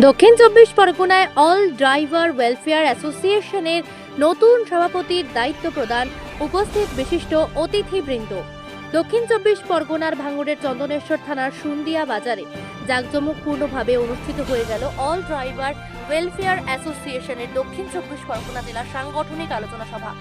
দক্ষিণ চব্বিশ পরগনায় অল ড্রাইভার ওয়েলফেয়ার অ্যাসোসিয়েশনের নতুন সভাপতির দায়িত্ব প্রদান উপস্থিত বিশিষ্ট অতিথিবৃন্দ। দক্ষিণ চব্বিশ পরগনার ভাঙড়ের চন্দনেশ্বর থানার সুন্দিয়া বাজারে জাঁকজমকপূর্ণভাবে অনুষ্ঠিত হয়ে গেল অল ড্রাইভার ওয়েলফেয়ার অ্যাসোসিয়েশনের দক্ষিণ চব্বিশ পরগনা জেলার সাংগঠনিক আলোচনা সভা।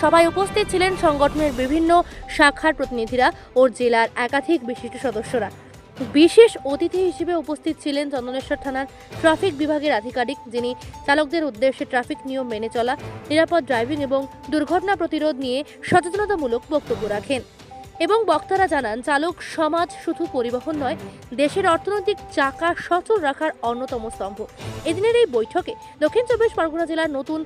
সভায় উপস্থিত ছিলেন সংগঠনের বিভিন্ন শাখার প্রতিনিধিরা ও জেলার একাধিক বিশিষ্ট সদস্যরা। বিশেষ অতিথি হিসেবে উপস্থিত ছিলেন চন্দনেশ্বর থানার ট্রাফিক বিভাগের আধিকারিক, যিনি চালকদের উদ্দেশ্যে ট্রাফিক নিয়ম মেনে চলা, নিরাপদ ড্রাইভিং এবং দুর্ঘটনা প্রতিরোধ নিয়ে সচেতনতামূলক বক্তব্য রাখেন এবং বক্তারা জানান, চালক সমাজ শুধু পরিবহন নয়, দেশের অর্থনৈতিক চাকা সচল রাখার অন্যতম স্তম্ভ। এদিনের এই বৈঠকে দক্ষিণ চব্বিশ পরগনা জেলার নতুন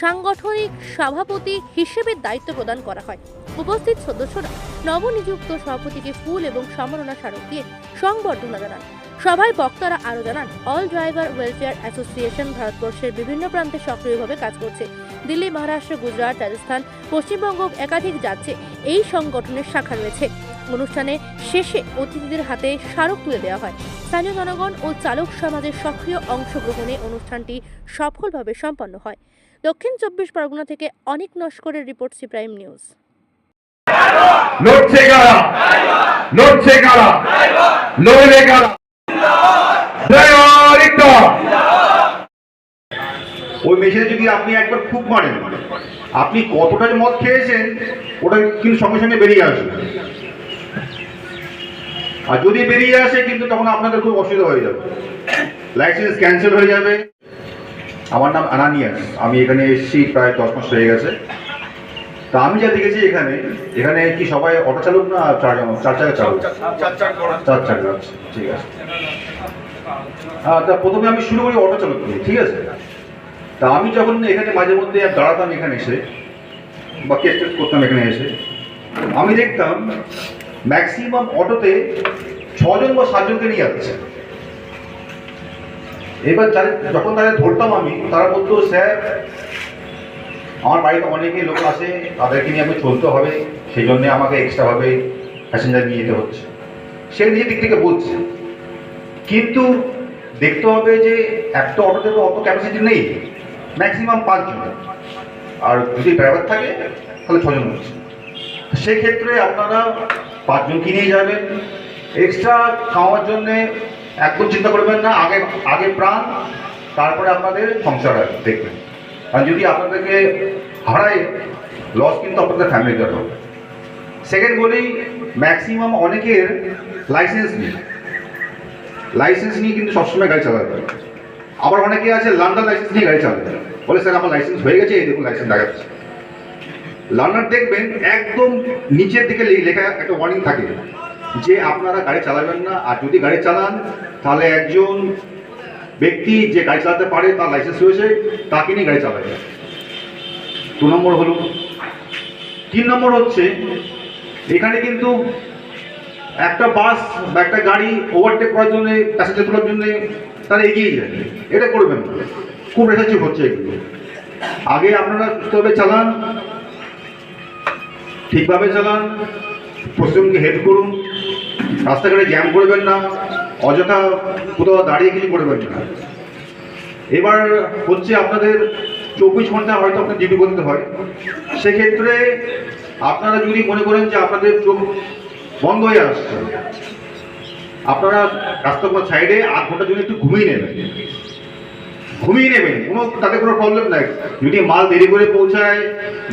সাংগঠনিক সভাপতি হিসেবে দায়িত্ব প্রদান করা হয়। উপস্থিত সদস্যরা নবনিযুক্ত সভাপতিকে ফুল এবং সম্মাননা স্মারক দিয়ে সংবর্ধনা জানান। সভায় বক্তারা আরও জানান, অল ড্রাইভার ওয়েলফেয়ার অ্যাসোসিয়েশন ভারতবর্ষের বিভিন্ন প্রান্তে সক্রিয়ভাবে কাজ করছে। দিল্লি, মহারাষ্ট্র, গুজরাট, রাজস্থান, পশ্চিমবঙ্গ একাধিক রাজ্যে এই সংগঠনের শাখা রয়েছে। অনুষ্ঠানে শেষে অতিথিদের হাতে স্মারক তুলে দেওয়া হয়। স্থানীয় জনগণ ও চালক সমাজের সক্রিয় অংশগ্রহণে অনুষ্ঠানটি সফলভাবে সম্পন্ন হয়। দক্ষিণ চব্বিশ পরগনা থেকে অনেক নস্করের রিপোর্ট সি প্রাইম নিউজ। লড়ছে কারা? লড়ছে কারা? লড়বে কারা? জয় অরিত্র ওই মেশিনে যদি আপনি একবার খুব মারেন আপনি কতটা যে মদ খেয়েছেন ওটা কিন্তু সঙ্গে সঙ্গে বেরিয়ে আসবে। আর যদি বেরিয়ে আসে কিন্তু তখন আপনাদের খুব অসুবিধা হয়ে যাবে। লাইসেন্স ক্যান্সেল হয়ে যাবে। আমার নাম আনানিয়াস আমি এখানে এসেছি প্রায় দশ মাস হয়ে গেছে। তা আমি যা দেখেছি এখানে এখানে কি সবাই অটো চালক না চার চার চাকা চালক? চার চাকা ঠিক আছে। হ্যাঁ তা প্রথমে আমি শুরু করি অটো চালক দিয়ে ঠিক আছে? তা আমি যখন এখানে মাঝে মধ্যে দাঁড়াতাম এখানে এসে বা কেস টেস করতাম এখানে এসে আমি দেখতাম ম্যাক্সিমাম অটোতে ছজন বা সাতজনকে নিয়ে যাচ্ছে। এবার যাদের যখন তাদের ধরতাম আমি, তারা বলতো স্যার, আমার বাড়িতে অনেকে লোক আসে, তাদেরকে নিয়ে আমি চলতে হবে, সেই জন্য আমাকে এক্সট্রাভাবে প্যাসেঞ্জার নিয়ে যেতে হচ্ছে। সে নিজের দিক থেকে বলছে, কিন্তু দেখতে হবে যে একটা অটোতে তো অত ক্যাপাসিটি নেই ম্যাক্সিমাম পাঁচজন। আর যদি ড্রাইভার থাকে, তাহলে ছজন হচ্ছে। সেক্ষেত্রে আপনারা পাঁচজনকে নিয়ে যাবেন এক্সট্রা খাওয়ার জন্যে একদম চিন্তা করবেন না, আগে আগে প্রাণ, তারপরে আপনাদের সংসার দেখবেন। আর যদি আপনাদেরকে হারায় লস কিন্তু আপনাদের ফ্যামিলিতে হবে। সেকেন্ড বলি ম্যাক্সিমাম অনেকের লাইসেন্স নেই। লাইসেন্স নিয়ে কিন্তু সবসময় গাড়ি চালাতে পারে আবার অনেকে আছে লার্নার লাইসেন্স নিয়ে গাড়ি চালাতে বলে, স্যার, আমার লাইসেন্স হয়ে গেছে, এই দেখুন লাইসেন্স দেখাচ্ছে লার্নার দেখবেন, একদম নিচের দিকে লেখা একটা ওয়ার্নিং থাকে। যে আপনারা গাড়ি চালাবেন না, আর যদি গাড়ি চালান, তাহলে একজন ব্যক্তি যে গাড়ি চালাতে পারে, তার লাইসেন্স রয়েছে, তাকে নিয়ে গাড়ি চালাবে দু নম্বর হলো। তিন নম্বর হচ্ছে, এখানে কিন্তু একটা বাস বা একটা গাড়ি ওভারটেক করার জন্য প্যাসেঞ্জার তোলার জন্য তারা এগিয়ে যায়। এটা করবেন খুব রেসার্চিভ হচ্ছে এগুলো। আগে আপনারা সুস্থভাবে চালান, ঠিকভাবে চালান পশ্চিমকে হেল্প করুন, রাস্তাঘাটে জ্যাম করবেন না, অযথা কোথাও দাঁড়িয়ে কিছু করবেন না। এবার হচ্ছে আপনাদের চব্বিশ ঘণ্টা হয়তো আপনার ডিউটি করতে হয়। সেক্ষেত্রে আপনারা যদি মনে করেন যে আপনাদের চোখ বন্ধ হয়ে আসছে, আপনারা রাস্তার সাইডে আধ ঘণ্টার জন্য একটু ঘুমিয়ে নেবেন। ঘুমিয়ে নেবেন, কোনো তাতে কোনো প্রবলেম নাই। যদি মাল দেরি করে পৌঁছায়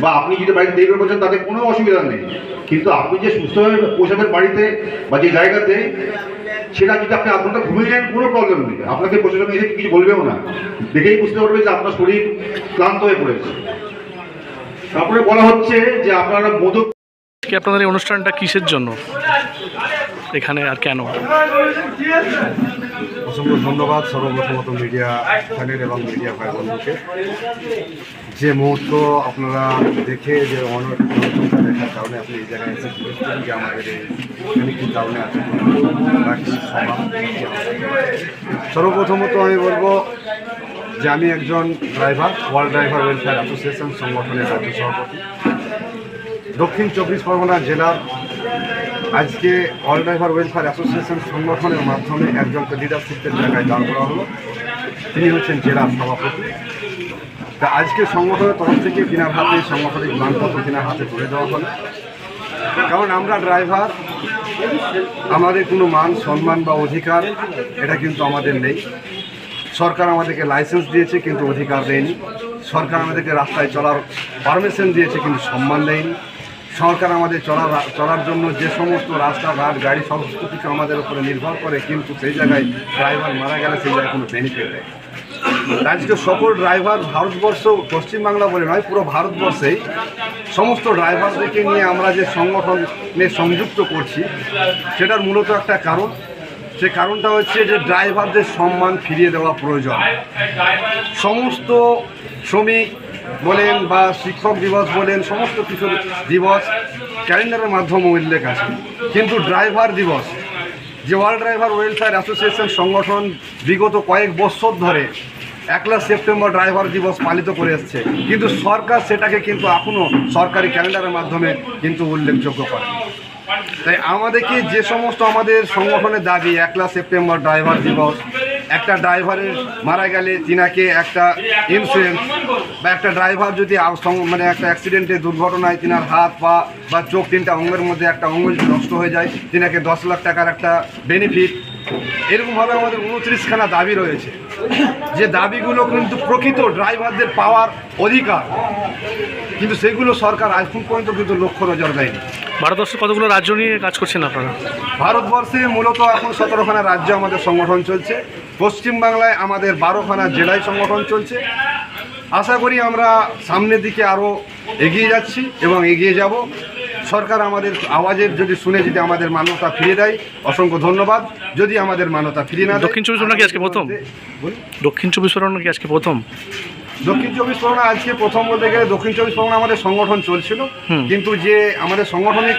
বা আপনি যদি বাড়িতে দেরি করে পৌঁছান, তাতে কোনো অসুবিধা নেই। কিন্তু আপনি যে সুস্থভাবে পৌঁছাবেন বাড়িতে বা যে জায়গাতে, সেটা যদি আপনি আধ ঘুমিয়ে নেন, কোনো প্রবলেম নেই। আপনাকে প্রশাসন এসে কিছু বলবেও না। দেখেই বুঝতে পারবে যে আপনার শরীর ক্লান্ত হয়ে পড়েছে। তারপরে বলা হচ্ছে যে আপনারা মধু আপনাদের এই অনুষ্ঠানটা কিসের জন্য? এখানে আর কেন? অসংখ্য ধন্যবাদ সর্বপ্রথমত মিডিয়া চ্যানেল এবং মিডিয়া ভাই বন্ধুকে যে মুহূর্ত আপনারা দেখে যে অনেক দেখার কারণে আপনি এই জায়গায় এসে জিজ্ঞেস করেন যে আমাদের এই কী কারণে। সর্বপ্রথমত আমি বলব যে আমি একজন driver, world driver welfare association সংগঠনের রাজ্য সভাপতি দক্ষিণ চব্বিশ পরগনা জেলার আজকে অল ড্রাইভার ওয়েলফেয়ার অ্যাসোসিয়েশন সংগঠনের মাধ্যমে একজনকে লিডারশিপের জায়গায় দাঁড় করা হলো। তিনি হচ্ছেন জেলার সভাপতি। তা আজকে সংগঠনের তরফ থেকে তিনার হাতে সাংগঠনিক মানপত্র তিনার হাতে তুলে দেওয়া হলো কারণ আমরা ড্রাইভার, আমাদের কোনো মান, সম্মান বা অধিকার, এটা কিন্তু আমাদের নেই। সরকার আমাদেরকে লাইসেন্স দিয়েছে, কিন্তু অধিকার দেয়নি। সরকার আমাদেরকে রাস্তায় চলার পারমিশন দিয়েছে, কিন্তু সম্মান দেয়নি। সরকার আমাদের চলার চলার জন্য যে সমস্ত রাস্তাঘাট গাড়ি, সমস্ত কিছু আমাদের উপরে নির্ভর করে, কিন্তু সেই জায়গায় ড্রাইভার মারা গেলে সেই জায়গায় কোনো বেনিফিট নেই। আজকে সকল ড্রাইভার ভারতবর্ষ, পশ্চিমবাংলা বলে নয়, পুরো ভারতবর্ষেই সমস্ত ড্রাইভারদেরকে নিয়ে আমরা যে সংগঠনে সংযুক্ত করছি, সেটার মূলত একটা কারণ। সে কারণটা হচ্ছে যে ড্রাইভারদের সম্মান ফিরিয়ে দেওয়া প্রয়োজন। সমস্ত শ্রমিক বলেন বা শিক্ষক দিবস বলেন, সমস্ত কিছু দিবস ক্যালেন্ডারের মাধ্যমে উল্লেখ আছে। কিন্তু ড্রাইভার দিবস, যে ওয়ার্ল্ড ড্রাইভার ওয়েলফেয়ার অ্যাসোসিয়েশন সংগঠন বিগত কয়েক বছর ধরে একলা সেপ্টেম্বর ড্রাইভার দিবস পালিত করে এসছে। কিন্তু সরকার সেটাকে কিন্তু এখনও সরকারি ক্যালেন্ডারের মাধ্যমে কিন্তু উল্লেখযোগ্য করে। তাই আমাদেরকে যে সমস্ত আমাদের সংগঠনের দাবি, একলা সেপ্টেম্বর ড্রাইভার দিবস একটা ড্রাইভারের মারা গেলে তিনাকে একটা ইন্স্যুরেন্স বা একটা ড্রাইভার যদি মানে একটা অ্যাক্সিডেন্টে দুর্ঘটনায় তিনার হাত, পা বা চোখ তিনটা অঙ্গের মধ্যে একটা অঙ্গ নষ্ট হয়ে যায়, তিনাকে দশ লাখ টাকার একটা বেনিফিট এরকমভাবে আমাদের উনত্রিশখানা দাবি রয়েছে। যে দাবিগুলো কিন্তু প্রকৃত ড্রাইভারদের পাওয়ার অধিকার। কিন্তু সেগুলো সরকার আজ পর্যন্ত কিন্তু লক্ষ্য নজর দেয়নি। ভারতবর্ষের কতগুলো রাজ্য নিয়ে কাজ করছেন আপনারা? ভারতবর্ষে মূলত এখন সতেরোখানা রাজ্য আমাদের সংগঠন চলছে। পশ্চিমবাংলায় আমাদের বারোখানা জেলায় সংগঠন চলছে। আশা করি আমরা সামনের দিকে আরও এগিয়ে যাচ্ছি এবং এগিয়ে যাব। সরকার আমাদের আওয়াজের যদি শুনে যদি আমাদের মান্যতা ফিরিয়ে দেয় অসংখ্য ধন্যবাদ। যদি আমাদের মান্যতা ফিরিয়ে না দক্ষিণ চব্বিশ পরগনা কি আজকে প্রথম? দক্ষিণ চব্বিশ পরগনা কি আজকে প্রথম? দক্ষিণ চব্বিশ পরগনা আজকে প্রথম বলতে গেলে দক্ষিণ চব্বিশ পরগনা আমাদের সংগঠন চলছিল। কিন্তু যে আমাদের সংগঠনিক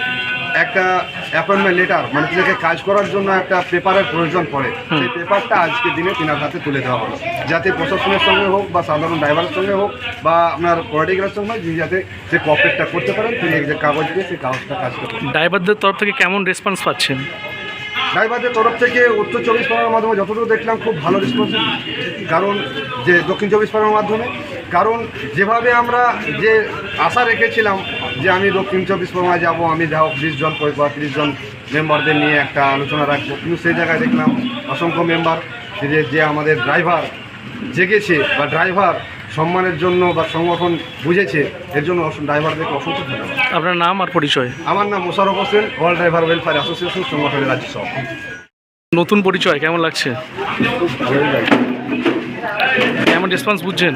একটা অ্যাপয়েন্টমেন্ট লেটার মানে তিনাকে কাজ করার জন্য একটা পেপারের প্রয়োজন পড়ে সেই পেপারটা আজকে দিনে তিনার হাতে তুলে দেওয়া হলো। যাতে প্রশাসনের সঙ্গে হোক বা সাধারণ ড্রাইভারের সঙ্গে হোক বা আপনার পলিটিক্যালের সঙ্গে হোক, যাতে সে কপারেটটা করতে পারেন তিনি যে কাগজ দিয়ে সেই কাগজটা কাজ করতে ড্রাইভারদের তরফ থেকে কেমন রেসপন্স পাচ্ছেন? ড্রাইভারদের তরফ থেকে উত্তর চব্বিশ পরগনার মাধ্যমে যতটুকু দেখলাম খুব ভালো রেসপন্স কারণ যে দক্ষিণ চব্বিশ পরগনার মাধ্যমে, কারণ যেভাবে আমরা যে আশা রেখেছিলাম যে আমি দক্ষিণ চব্বিশ পরগনায় যাব, আমি যাও বিশ জন বা তিরিশ জন মেম্বারদের নিয়ে একটা আলোচনা রাখব। কিন্তু সেই জায়গায় দেখলাম অসংখ্য মেম্বার যে যে আমাদের ড্রাইভার জেগেছে বা ড্রাইভার সম্মানের জন্য বা সংগঠন বুঝেছে এর জন্য ড্রাইভারদেরকে অসংখ্য ধন্যবাদ। আপনার নাম আর পরিচয়? আমার নাম Mosharaf Hossain world driver welfare association সংগঠনের রাজ্য সভাপতি। নতুন পরিচয় কেমন লাগছে? কেমন রেসপন্স বুঝছেন?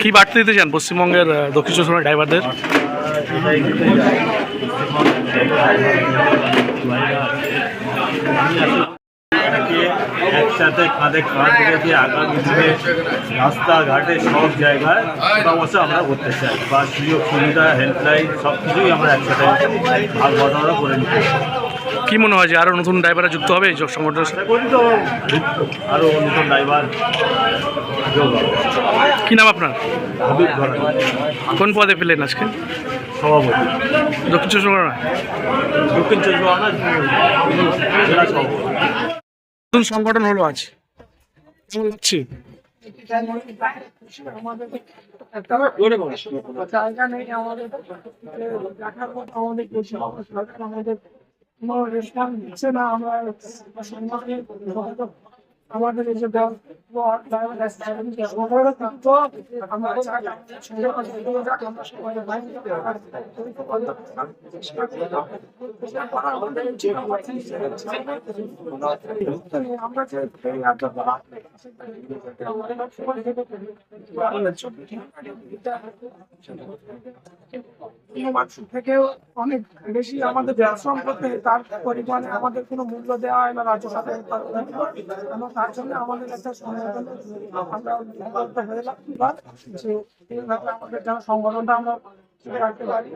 কি বার্তা দিতে চান পশ্চিমবঙ্গের দক্ষিণ চব্বিশ ড্রাইভারদের? একসাথে কাঁধে কাঁধ রেখে আগামী দিনে রাস্তাঘাটে সব জায়গায় ব্যবস্থা আমরা করতে চাই। বা সুযোগ সুবিধা হেল্পলাইন সব কিছুই আমরা একসাথে ভাগ বটনা করে নিতে কি মনে হয় যে আরও নতুন ড্রাইভাররা যুক্ত হবে এই সংগঠনের সাথে? করি তো আরও নতুন ড্রাইভার কি নাম আপনার? কোন পদে পেলেন আজকে? সভাপতি। দক্ষিণ চব্বিশ পরগনা? দক্ষিণ চব্বিশ পরগনা জেলা সভাপতি। নতুন সংগঠন হলো আজ। কেমন লাগছে আমাদের আমাদের থেকেও অনেক বেশি আমাদের পরিশ্রম করতে তার পরিমাণে আমাদের কোনো মূল্য দেওয়া হয় না রাজ্য সরকারের তার জন্য আমাদের একটা সংগঠন আমরা হলাম যে এইভাবে আমাদের যেন সংগঠনটা আমরা ঠিক রাখতে পারি।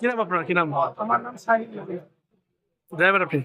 কি নাম আপনার? কি নাম? আমার নাম সাহিদ ড্রাইভার আপনি?